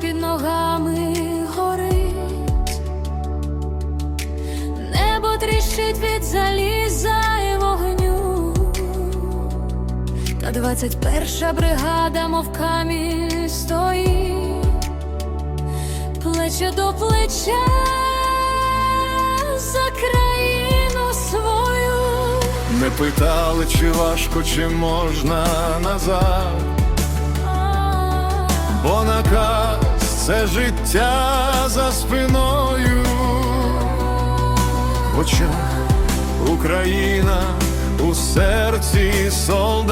під ногами горить, небо тріщить від заліза і вогню, та двадцять перша бригада, мов камінь стоїть, плече до плеча за країну свою. Не питали, чи важко, чи можна назад, наказ це життя за спиною. В очах Україна у серці солдат,